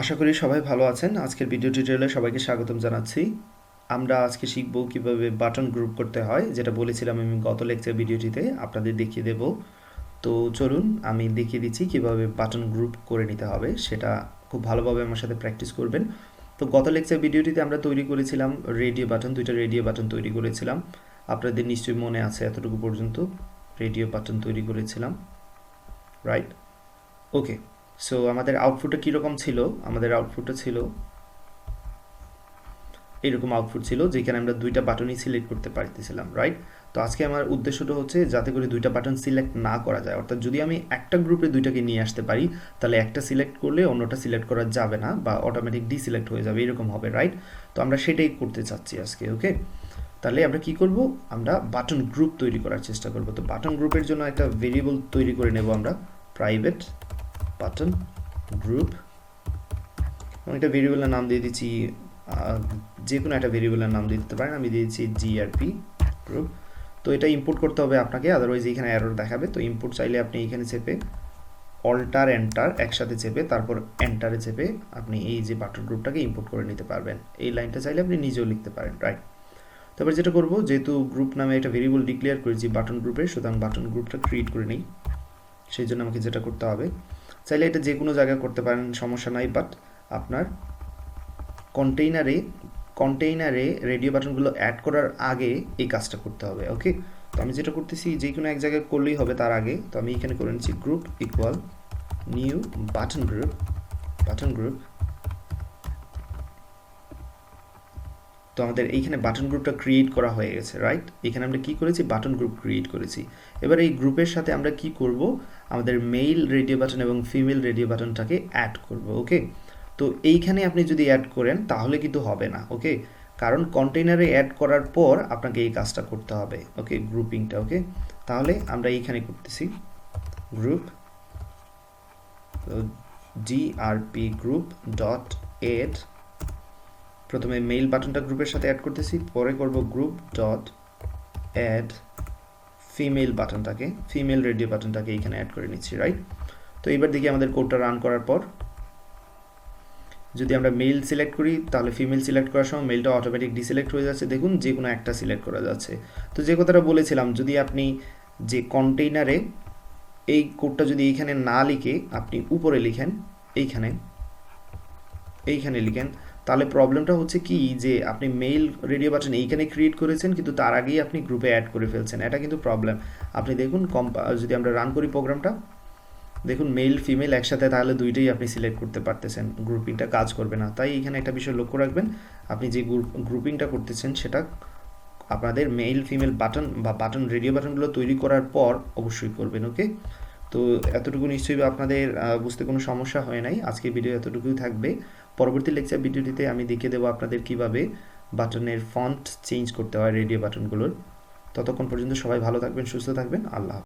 আশা করি সবাই ভালো আছেন। আজকের ভিডিও টিউটোরিয়ালে সবাইকে স্বাগতম জানাচ্ছি। আমরা আজকে শিখব কীভাবে বাটন গ্রুপ করতে হয়, যেটা বলেছিলাম আমি গত লেকচার ভিডিওটিতে আপনাদের দেখিয়ে দেব। তো চলুন, আমি দেখিয়ে দিচ্ছি কীভাবে বাটন গ্রুপ করে নিতে হবে, সেটা খুব ভালোভাবে আমার সাথে প্র্যাকটিস করবেন। তো গত লেকচার ভিডিওটিতে আমরা তৈরি করেছিলাম রেডিও বাটন দুইটা রেডিও বাটন তৈরি করেছিলাম। আপনাদের নিশ্চয়ই মনে আছে এতটুকু পর্যন্ত রেডিও বাটন তৈরি করেছিলাম। রাইট ওকে সো আমাদের আউটপুটটা কীরকম ছিল? আমাদের আউটপুটটা ছিল এরকম আউটপুট ছিল যেখানে আমরা দুইটা বাটনই সিলেক্ট করতে পারতেছিলাম রাইট তো আজকে আমার উদ্দেশ্যটা হচ্ছে যাতে করে দুইটা বাটন সিলেক্ট না করা যায়। অর্থাৎ যদি আমি একটা গ্রুপে দুইটাকে নিয়ে আসতে পারি, তাহলে একটা সিলেক্ট করলে অন্যটা সিলেক্ট করা যাবে না বা অটোমেটিক ডিসিলেক্ট হয়ে যাবে, এরকম হবে রাইট তো আমরা সেটাই করতে চাচ্ছি আজকে ওকে তাহলে আমরা কি করব? আমরা বাটন গ্রুপ তৈরি করার চেষ্টা করব। তো বাটন গ্রুপের জন্য একটা ভেরিয়েবল তৈরি করে নেব আমরা প্রাইভেট বাটন গ্রুপ এবং একটা ভেরিয়েবলের নাম দিয়ে দিচ্ছি যে কোনো একটা ভেরিয়েবলের নাম দিয়ে দিতে পারেন। আমি দিয়ে দিচ্ছি জিআরপি গ্রুপ তো এটা ইম্পোর্ট করতে হবে আপনাকে আদারওয়াইজ এখানে এরর দেখাবে। তো ইম্পোর্ট চাইলে আপনি এখানে চেপে অল্টার এন্টার একসাথে চেপে, তারপর এন্টারে চেপে আপনি এই যে বাটন গ্রুপটাকে ইম্পোর্ট করে নিতে পারবেন। এই লাইনটা চাইলে আপনি নিজেও লিখতে পারেন রাইট তারপর যেটা করব, যেহেতু গ্রুপ নামে একটা ভেরিয়েবল ডিক্লেয়ার করেছি বাটন গ্রুপে সুতরাং বাটন গ্রুপটা ক্রিয়েট করে নিই। সেই জন্য আমাকে যেটা করতে হবে চাইলে এটা যে কোনো জায়গায় করতে পারেন, সমস্যা নাই বাট আপনার কন্টেইনারে কন্টেইনারে রেডিও বাটনগুলো অ্যাড করার আগে এই কাজটা করতে হবে ওকে তো আমি যেটা করতেছি, যে কোনো এক জায়গায় করলেই হবে তার আগে, তো আমি এখানে করে নিচ্ছি group equal new button group button group তো আমাদের এইখানে বাটন গ্রুপটা ক্রিয়েট করা হয়ে গেছে রাইট এখানে আমরা কি করেছি? বাটন গ্রুপ ক্রিয়েট করেছি। এবার এই গ্রুপের সাথে আমরা কি করব? আমাদের মেল রেডিও বাটন এবং ফিমেল রেডিও বাটনটাকে অ্যাড করব ওকে তো এইখানে আপনি যদি অ্যাড করেন, তাহলে কিন্তু হবে না ওকে কারণ কন্টেইনারে অ্যাড করার পর আপনাকে এই কাজটা করতে হবে ওকে গ্রুপিংটা ওকে তাহলে আমরা এইখানে করতেছি group DRP group dot add প্রথমে মেইল বাটনটা গ্রুপের সাথে অ্যাড করতেছি, পরে করব গ্রুপ ডট অ্যাড ফিমেল বাটনটাকে ফিমেল রেডিও বাটনটাকে এইখানে অ্যাড করে নিচ্ছি রাইট তো এবার দেখি আমাদের কোডটা রান করার পর, যদি আমরা মেল সিলেক্ট করি, তাহলে ফিমেল সিলেক্ট করার সময় মেলটা অটোমেটিক ডিসিলেক্ট হয়ে যাচ্ছে। দেখুন, যে কোনো একটা সিলেক্ট করা যাচ্ছে। তো যে কথাটা বলেছিলাম, যদি আপনি যে কন্টেইনারে এই কোডটা যদি এইখানে না লিখে আপনি উপরে লিখেন, এইখানে এইখানে লিখেন তাহলে প্রবলেমটা হচ্ছে কি যে আপনি মেইল রেডিও বাটন এইখানে ক্রিয়েট করেছেন, কিন্তু তার আগেই আপনি গ্রুপে অ্যাড করে ফেলছেন। এটা কিন্তু প্রবলেম আপনি দেখুন কম্পা যদি আমরা রান করি প্রোগ্রামটা দেখুন মেল ফিমেল একসাথে তাহলে দুইটাই আপনি সিলেক্ট করতে পারতেছেন। গ্রুপিংটা কাজ করবে না। তাই এখানে একটা বিষয় লক্ষ্য রাখবেন, আপনি যে গ্রুপিংটা করতেছেন সেটা আপনাদের মেল ফিমেল বাটন বা বাটন রেডিও বাটনগুলো তৈরি করার পর অবশ্যই করবেন ওকে তো এতটুকু নিশ্চয়ই আপনাদের বুঝতে কোনো সমস্যা হয় নাই। আজকে ভিডিও এতটুকুই থাকবে। পরবর্তী লেকচার ভিডিওটিতে আমি দেখিয়ে দেবো আপনাদের কীভাবে বাটনের ফন্ট চেঞ্জ করতে হয় রেডিও বাটনগুলোর ততক্ষণ পর্যন্ত সবাই ভালো থাকবেন, সুস্থ থাকবেন। আল্লাহ